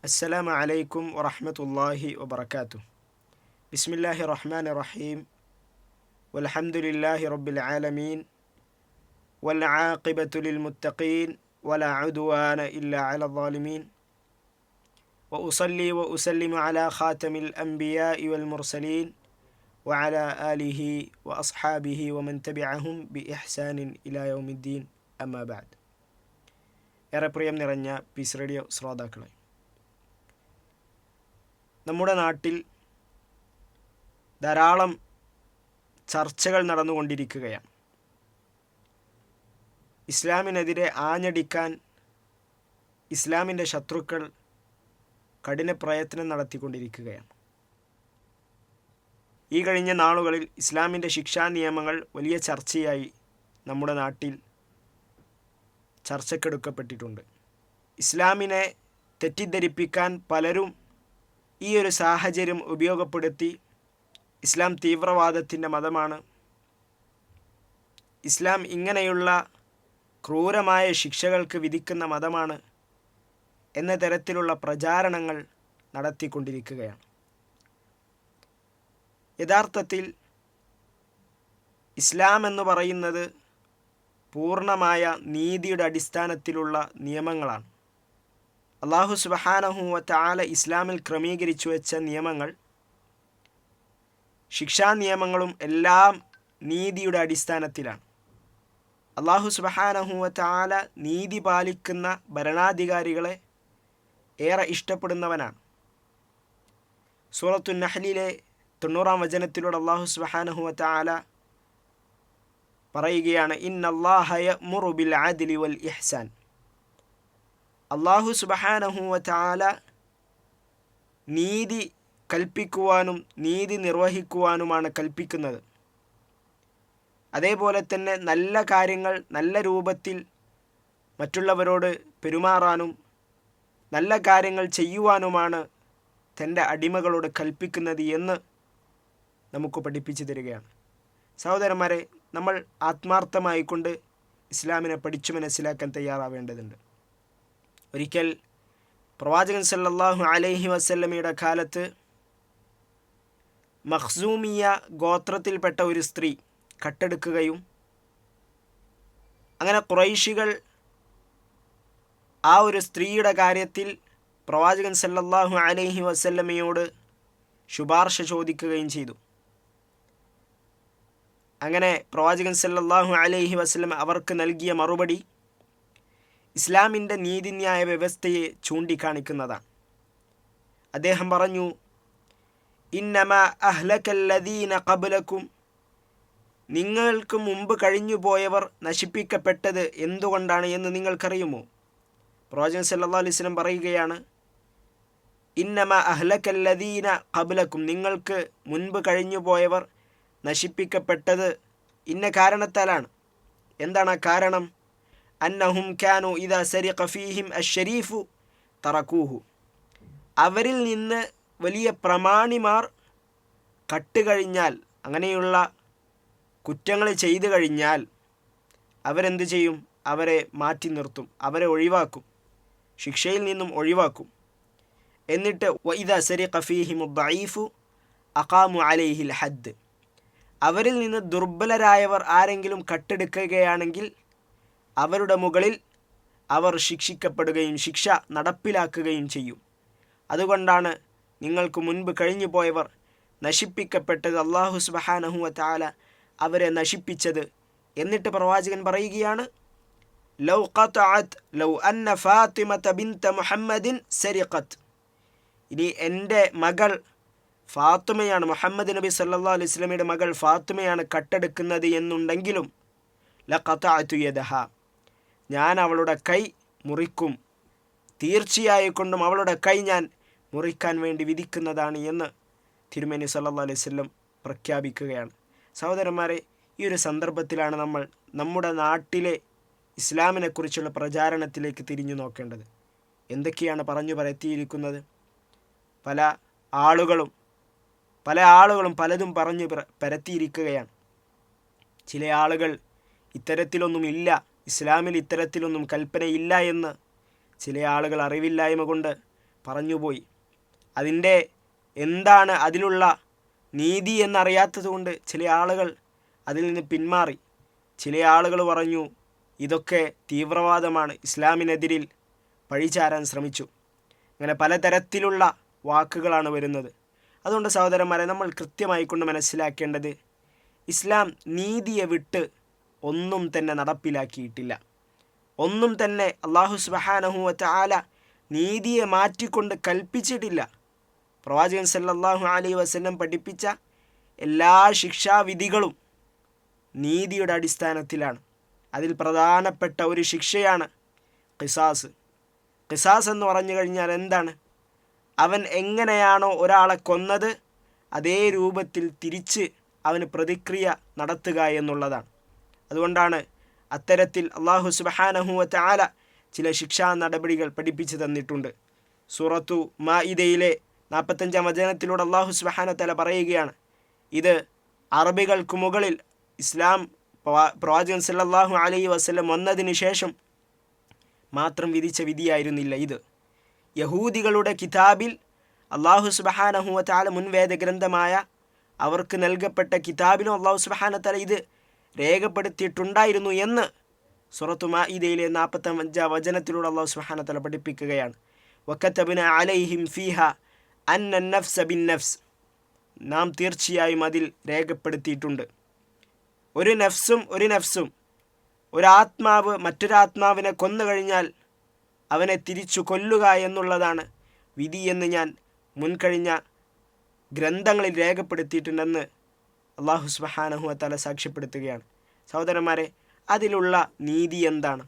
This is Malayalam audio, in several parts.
السلام عليكم ورحمة الله وبركاته. بسم الله الرحمن الرحيم. والحمد لله رب العالمين. والعاقبة للمتقين. ولا عدوان إلا على الظالمين. وأصلي وأسلم على خاتم الأنبياء والمرسلين. وعلى آله وأصحابه ومن تبعهم بإحسان إلى يوم الدين. أما بعد. يا رب ريم نرنيا بيس سراداكلاي നമ്മുടെ നാട്ടിൽ ധാരാളം ചർച്ചകൾ നടന്നുകൊണ്ടിരിക്കുകയാണ്. ഇസ്ലാമിനെതിരെ ആഞ്ഞടിക്കാൻ ഇസ്ലാമിന്റെ ശത്രുക്കൾ കഠിന പ്രയത്നം നടത്തിക്കൊണ്ടിരിക്കുകയാണ്. ഈ കഴിഞ്ഞ നാളുകളിൽ ഇസ്ലാമിന്റെ ശിക്ഷാ നിയമങ്ങൾ വലിയ ചർച്ചയായി നമ്മുടെ നാട്ടിൽ ചർച്ചക്കെടുക്കപ്പെട്ടിട്ടുണ്ട് ഇസ്ലാമിനെ തെറ്റിദ്ധരിപ്പിക്കാൻ പലരും ഈ ഒരു സാഹചര്യം ഉപയോഗപ്പെടുത്തി ഇസ്ലാം തീവ്രവാദത്തിന്റെ മതമാണ്. ഇസ്ലാം ഇങ്ങനെയുള്ള ക്രൂരമായ ശിക്ഷകൾക്ക് വിധിക്കുന്ന മതമാണ് എന്ന തരത്തിലുള്ള പ്രചാരണങ്ങൾ നടത്തിക്കൊണ്ടിരിക്കുകയാണ്. യഥാർത്ഥത്തിൽ ഇസ്ലാം എന്ന് പറയുന്നത് പൂർണമായ നീതിയുടെ അടിസ്ഥാനത്തിലുള്ള നിയമങ്ങളാണ്. അള്ളാഹു സുബഹാനഹുവ താല ഇസ്ലാമിൽ ക്രമീകരിച്ചു വെച്ച നിയമങ്ങൾ ശിക്ഷാ നിയമങ്ങളും എല്ലാം നീതിയുടെ അടിസ്ഥാനത്തിലാണ്. അള്ളാഹു സുബഹാനഹുവ താല നീതി പാലിക്കുന്ന ഭരണാധികാരികളെ ഏറെ ഇഷ്ടപ്പെടുന്നവനാണ്. സൂറത്തു നഹ്ലിലെ തൊണ്ണൂറാം വചനത്തിലൂടെ അള്ളാഹു സുബഹാനഹുവ താല പറയുകയാണ് ഇന്നല്ലാഹയ മുറുബിൽ ആദിലി വൽ ഇഹ്സാൻ. അള്ളാഹു സുബഹാനഹുവ താല നീതി കൽപ്പിക്കുവാനും നീതി നിർവഹിക്കുവാനുമാണ് കൽപ്പിക്കുന്നത്. അതേപോലെ തന്നെ നല്ല കാര്യങ്ങൾ നല്ല രൂപത്തിൽ മറ്റുള്ളവരോട് പെരുമാറാനും നല്ല കാര്യങ്ങൾ ചെയ്യുവാനുമാണ് തന്റെ അടിമകളോട് കൽപ്പിക്കുന്നത് എന്ന് നമുക്ക് പഠിപ്പിച്ചു തരികയാണ്. സഹോദരന്മാരെ നമ്മൾ ആത്മാർത്ഥമായിക്കൊണ്ട് ഇസ്ലാമിനെ പഠിച്ചു മനസ്സിലാക്കാൻ തയ്യാറാവേണ്ടതുണ്ട്. ഒരിക്കൽ പ്രവാചകൻ സല്ലാഹു അലൈഹി വസല്ലമയുടെ കാലത്ത് മഖ്സൂമിയ ഗോത്രത്തിൽപ്പെട്ട ഒരു സ്ത്രീ കട്ടെടുക്കുകയും അങ്ങനെ കുറൈശികൾ ആ ഒരു സ്ത്രീയുടെ കാര്യത്തിൽ പ്രവാചകൻ സല്ലല്ലാഹു അലൈഹി വസല്ലമയോട് ശുപാർശ ചോദിക്കുകയും ചെയ്തു. അങ്ങനെ പ്രവാചകൻ സല്ലല്ലാഹു അലൈഹി വസല്ലം അവർക്ക് നൽകിയ മറുപടി ഇസ്ലാമിന്റെ നീതിന്യായ വ്യവസ്ഥയെ ചൂണ്ടിക്കാണിക്കുന്നതാണ്. അദ്ദേഹം പറഞ്ഞു ഇന്നമ അഹ്ലക്കല്ലദീന കബുലക്കും നിങ്ങൾക്ക് മുമ്പ് കഴിഞ്ഞു പോയവർ നശിപ്പിക്കപ്പെട്ടത് എന്തുകൊണ്ടാണ് എന്ന് നിങ്ങൾക്കറിയുമോ? പ്രവാചകൻ സല്ലാ അലൈഹി വസല്ലം പറയുകയാണ് ഇന്നമ അഹ്ലക്കല്ലദീന കബുലക്കും നിങ്ങൾക്ക് മുൻപ് കഴിഞ്ഞുപോയവർ നശിപ്പിക്കപ്പെട്ടത് ഇന്ന കാരണത്താലാണ്. എന്താണ് ആ കാരണം? അന്നഹും ഖാനു ഇത സരിഖ ഫീഹിം അഷരീഫു തറക്കൂഹു. അവരിൽ നിന്ന് വലിയ പ്രമാണിമാർ കട്ടുകഴിഞ്ഞാൽ അങ്ങനെയുള്ള കുറ്റങ്ങൾ ചെയ്തു കഴിഞ്ഞാൽ അവരെന്ത് ചെയ്യും? അവരെ മാറ്റി നിർത്തും അവരെ ഒഴിവാക്കും ശിക്ഷയിൽ നിന്നും ഒഴിവാക്കും. എന്നിട്ട് വൈദ സരി ഖഫീഹിമു ദഈഫു അഖാമു അലൈഹിൽ ഹദ്. അവരിൽ നിന്ന് ദുർബലരായവർ ആരെങ്കിലും കട്ടെടുക്കുകയാണെങ്കിൽ അവരുടെ മുകളിൽ അവർ ശിക്ഷിക്കപ്പെടുകയും ശിക്ഷ നടപ്പിലാക്കുകയും ചെയ്യും. അതുകൊണ്ടാണ് നിങ്ങൾക്ക് മുൻപ് കഴിഞ്ഞു പോയവർ നശിപ്പിക്കപ്പെട്ടത് അള്ളാഹു സുബഹാനഹുവ താല അവരെ നശിപ്പിച്ചത് എന്നിട്ട് പ്രവാചകൻ പറയുകയാണ് ലൗ ഖത്അത് ലൗ അന്ന ഫാത്തിമത മുഹമ്മദിൻ സരിഖത്ത് ഇനി എന്റെ മകൾ ഫാത്തുമയാണ് മുഹമ്മദ് നബി സല്ലാ അലൈഹി സ്വലമിയുടെ മകൾ ഫാത്തുമയാണ് കട്ടെടുക്കുന്നത് എന്നുണ്ടെങ്കിലും ലഖത്തഅത്തുയദഹ ഞാൻ അവളുടെ കൈ മുറിക്കും. തീർച്ചയായിക്കൊണ്ടും അവളുടെ കൈ ഞാൻ മുറിക്കാൻ വേണ്ടി വിധിക്കുന്നതാണ് എന്ന് തിരുമേനി സല്ലാ അലൈഹി സ്വല്ലം പ്രഖ്യാപിക്കുകയാണ്. സഹോദരന്മാരെ ഈ ഒരു സന്ദർഭത്തിലാണ് നമ്മൾ നമ്മുടെ നാട്ടിലെ ഇസ്ലാമിനെക്കുറിച്ചുള്ള പ്രചാരണത്തിലേക്ക് തിരിഞ്ഞു നോക്കേണ്ടത്. എന്തൊക്കെയാണ് പറഞ്ഞു പരത്തിയിരിക്കുന്നത്? പല ആളുകളും പല ആളുകളും പലതും പറഞ്ഞു പരത്തിയിരിക്കുകയാണ്. ചില ആളുകൾ ഇത്തരത്തിലൊന്നുമില്ല ഇസ്ലാമിൽ ഇത്തരത്തിലൊന്നും കൽപ്പനയില്ല എന്ന് ചില ആളുകൾ അറിവില്ലായ്മ കൊണ്ട് പറഞ്ഞുപോയി. അതിന്റെ എന്താണ് അതിലുള്ള നീതി എന്നറിയാത്തതുകൊണ്ട് ചില ആളുകൾ അതിൽ നിന്ന് പിന്മാറി. ചില ആളുകൾ പറഞ്ഞു ഇതൊക്കെ തീവ്രവാദമാണ്. ഇസ്ലാമിനെതിരിൽ പഴിചാരാൻ ശ്രമിച്ചു. അങ്ങനെ പലതരത്തിലുള്ള വാക്കുകളാണ് വരുന്നത്. അതുകൊണ്ട് സഹോദരന്മാരെ നമ്മൾ കൃത്യമായിക്കൊണ്ട് മനസ്സിലാക്കേണ്ടത് ഇസ്ലാം നീതിയെ വിട്ട് ഒന്നും തന്നെ നടപ്പിലാക്കിയിട്ടില്ല. ഒന്നും തന്നെ അള്ളാഹു സുബഹാനഹുവറ്റ ആല നീതിയെ മാറ്റിക്കൊണ്ട് കൽപ്പിച്ചിട്ടില്ല. പ്രവാചകൻ സല്ലാഹു അലൈ വസല്ലം പഠിപ്പിച്ച എല്ലാ ശിക്ഷാവിധികളും നീതിയുടെ അടിസ്ഥാനത്തിലാണ്. അതിൽ പ്രധാനപ്പെട്ട ഒരു ശിക്ഷയാണ് ഖിസാസ്. ഖിസാസ് എന്ന് പറഞ്ഞു കഴിഞ്ഞാൽ എന്താണ്? അവൻ എങ്ങനെയാണോ ഒരാളെ കൊന്നത് അതേ രൂപത്തിൽ തിരിച്ച് അവന് പ്രതിക്രിയ നടത്തുക എന്നുള്ളതാണ്. അതുകൊണ്ടാണ് അത്തരത്തിൽ അള്ളാഹു സുബഹാനഹുവറ്റ ആല ചില ശിക്ഷാ നടപടികൾ പഠിപ്പിച്ചു തന്നിട്ടുണ്ട്. സൂറത്തു മാ ഇതയിലെ നാൽപ്പത്തഞ്ചാം വചനത്തിലൂടെ അള്ളാഹു സുബഹാനത്തല പറയുകയാണ് ഇത് അറബികൾക്ക് മുകളിൽ ഇസ്ലാം പ്രവാചകൻ സല്ലാഹു അലൈ വസ്ലം വന്നതിന് ശേഷം മാത്രം വിധിച്ച വിധിയായിരുന്നില്ല ഇത്. യഹൂദികളുടെ കിതാബിൽ അള്ളാഹു സുബഹാനഹുവത്താല മുൻവേദ ഗ്രന്ഥമായ അവർക്ക് നൽകപ്പെട്ട കിതാബിലും അള്ളാഹു സുബഹാനത്തല ഇത് രേഖപ്പെടുത്തിയിട്ടുണ്ടായിരുന്നു എന്ന് സുറത്തു മാഇദയിലെ നാൽപ്പത്തഞ്ചാം വചനത്തിലൂടെ അള്ളാഹു സുഹാനത്തല പഠിപ്പിക്കുകയാണ്. വക്കത്തബിന അലൈഹിം ഫിഹ അന്ന നഫ്സ ബിൻ നഫ്സ്. നാം തീർച്ചയായും അതിൽ രേഖപ്പെടുത്തിയിട്ടുണ്ട്. ഒരു നഫ്സും ഒരു നഫ്സും ഒരാത്മാവ് മറ്റൊരാത്മാവിനെ കൊന്നു കഴിഞ്ഞാൽ അവനെ തിരിച്ചു കൊല്ലുക എന്നുള്ളതാണ് വിധിയെന്ന് ഞാൻ മുൻകഴിഞ്ഞ ഗ്രന്ഥങ്ങളിൽ രേഖപ്പെടുത്തിയിട്ടുണ്ടെന്ന് അള്ളാഹു സുബഹാനഹു തല സാക്ഷ്യപ്പെടുത്തുകയാണ്. സഹോദരന്മാരെ അതിലുള്ള നീതി എന്താണ്?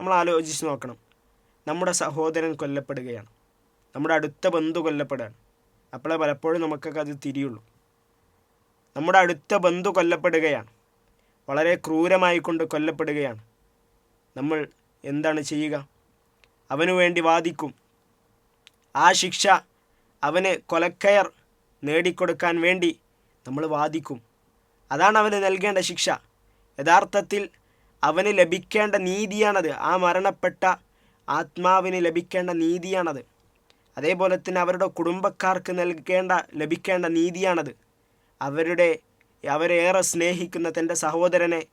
നമ്മൾ ആലോചിച്ച് നോക്കണം. നമ്മുടെ സഹോദരൻ കൊല്ലപ്പെടുകയാണ്. നമ്മുടെ അടുത്ത ബന്ധു കൊല്ലപ്പെടുകയാണ്. അപ്പോഴേ പലപ്പോഴും നമുക്കൊക്കെ അത് തിരിയുള്ളൂ. നമ്മുടെ അടുത്ത ബന്ധു കൊല്ലപ്പെടുകയാണ്. വളരെ ക്രൂരമായി കൊണ്ട് കൊല്ലപ്പെടുകയാണ്. നമ്മൾ എന്താണ് ചെയ്യുക? അവനു വേണ്ടി വാദിക്കും. ആ ശിക്ഷ അവന് കൊലക്കയർ നേടിക്കൊടുക്കാൻ വേണ്ടി നമ്മൾ വാദിക്കും. അതാണ് അവന് നൽകേണ്ട ശിക്ഷ. യഥാർത്ഥത്തിൽ അവന് ലഭിക്കേണ്ട നീതിയാണത്. ആ മരണപ്പെട്ട ആത്മാവിന് ലഭിക്കേണ്ട നീതിയാണത്. അതേപോലെ തന്നെ അവരുടെ കുടുംബക്കാർക്ക് നൽകേണ്ട ലഭിക്കേണ്ട നീതിയാണത്. അവരുടെ അവരേറെ സ്നേഹിക്കുന്ന തന്റെ സഹോദരനെ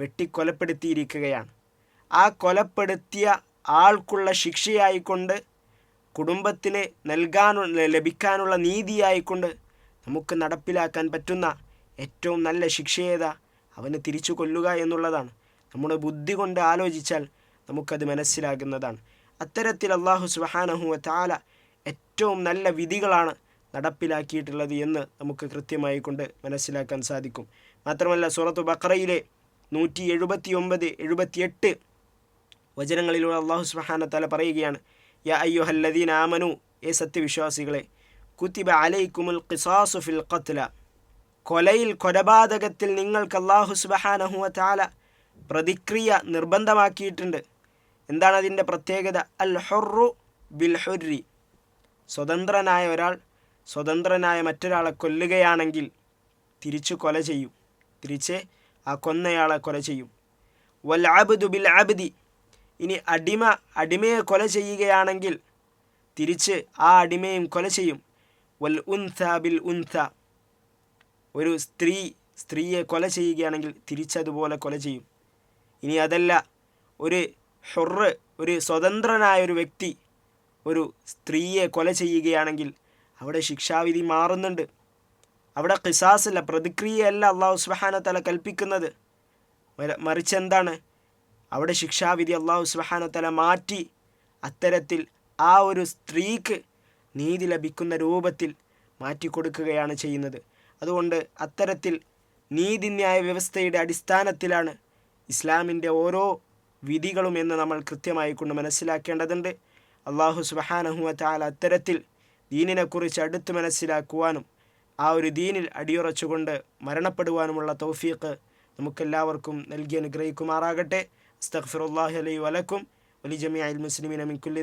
വെട്ടിക്കൊലപ്പെടുത്തിയിരിക്കുകയാണ്. ആ കൊലപ്പെടുത്തിയ ആൾക്കുള്ള ശിക്ഷയായിക്കൊണ്ട് കുടുംബത്തിന് നൽകാനുള്ള ലഭിക്കാനുള്ള നീതിയായിക്കൊണ്ട് നമുക്ക് നടപ്പിലാക്കാൻ പറ്റുന്ന ഏറ്റവും നല്ല ശിക്ഷയേത അവനെ തിരിച്ചു കൊല്ലുക എന്നുള്ളതാണ്. നമ്മുടെ ബുദ്ധി കൊണ്ട് ആലോചിച്ചാൽ നമുക്കത് മനസ്സിലാകുന്നതാണ്. അത്തരത്തിൽ അള്ളാഹു സുബഹാനഹുവ താല ഏറ്റവും നല്ല വിധികളാണ് നടപ്പിലാക്കിയിട്ടുള്ളത് എന്ന് നമുക്ക് കൃത്യമായി കൊണ്ട് മനസ്സിലാക്കാൻ സാധിക്കും. മാത്രമല്ല സൂറത്ത് ബക്രയിലെ നൂറ്റി എഴുപത്തി ഒമ്പത് എഴുപത്തിയെട്ട് വചനങ്ങളിലൂടെ അള്ളാഹു സുബഹാന താല പറയുകയാണ് യ അയ്യുഹല്ലദീൻ ആമനു ഏ സത്യവിശ്വാസികളെ കുത്തിബ അലൈക്കുമുൽ ഖിസാസു ഫിൽ ഖത്ല. കൊലയിൽ കൊലപാതകത്തിൽ നിങ്ങൾക്ക് അള്ളാഹു സുബഹാനഹുവ താല പ്രതിക്രിയ നിർബന്ധമാക്കിയിട്ടുണ്ട്. എന്താണ് അതിന്റെ പ്രത്യേകത? അൽ ഹൊറു ബിൽ ഹുരി സ്വതന്ത്രനായ ഒരാൾ സ്വതന്ത്രനായ മറ്റൊരാളെ കൊല്ലുകയാണെങ്കിൽ തിരിച്ചു കൊല ചെയ്യും. തിരിച്ച് ആ കൊന്നയാളെ കൊല ചെയ്യും. വൽ ആബുദു ബിൽ അബ്ദി. ഇനി അടിമ അടിമയെ കൊല ചെയ്യുകയാണെങ്കിൽ തിരിച്ച് ആ അടിമയും കൊല ചെയ്യും. വൽ ബിൽ ഒരു സ്ത്രീ സ്ത്രീയെ കൊല ചെയ്യുകയാണെങ്കിൽ തിരിച്ചതുപോലെ കൊല ചെയ്യും. ഇനി അതല്ല ഒരു ഹൊറ് ഒരു സ്വതന്ത്രനായ ഒരു വ്യക്തി ഒരു സ്ത്രീയെ കൊല ചെയ്യുകയാണെങ്കിൽ അവിടെ ശിക്ഷാവിധി മാറുന്നുണ്ട്. അവിടെ കിസാസല്ല പ്രതിക്രിയയല്ല അള്ളാഹു സുബഹാന തല കൽപ്പിക്കുന്നത്. മറിച്ച് എന്താണ് അവിടെ ശിക്ഷാവിധി അള്ളാഹു സുബഹാന തല മാറ്റി അത്തരത്തിൽ ആ ഒരു സ്ത്രീക്ക് നീതി ലഭിക്കുന്ന രൂപത്തിൽ മാറ്റിക്കൊടുക്കുകയാണ് ചെയ്യുന്നത്. അതുകൊണ്ട് അത്തരത്തിൽ നീതിന്യായ വ്യവസ്ഥയുടെ അടിസ്ഥാനത്തിലാണ് ഇസ്ലാമിന്റെ ഓരോ വിധികളും എന്ന് നമ്മൾ കൃത്യമായി കൊണ്ട് മനസ്സിലാക്കേണ്ടതുണ്ട്. അള്ളാഹു സുബഹാനഹുവ താല അത്തരത്തിൽ ദീനിനെക്കുറിച്ച് അടുത്ത് മനസ്സിലാക്കുവാനും ആ ഒരു ദീനിൽ അടിയുറച്ചുകൊണ്ട് മരണപ്പെടുവാനുമുള്ള തൗഫീഖ് നമുക്കെല്ലാവർക്കും നൽകി അനുഗ്രഹിക്കുമാറാകട്ടെ. അസ്തഖ്ഫിറുല്ലാഹി അലൈ വലക്കും വലി ജമിഅൽ മുസ്ലിമീന മിൻ കുല്ലി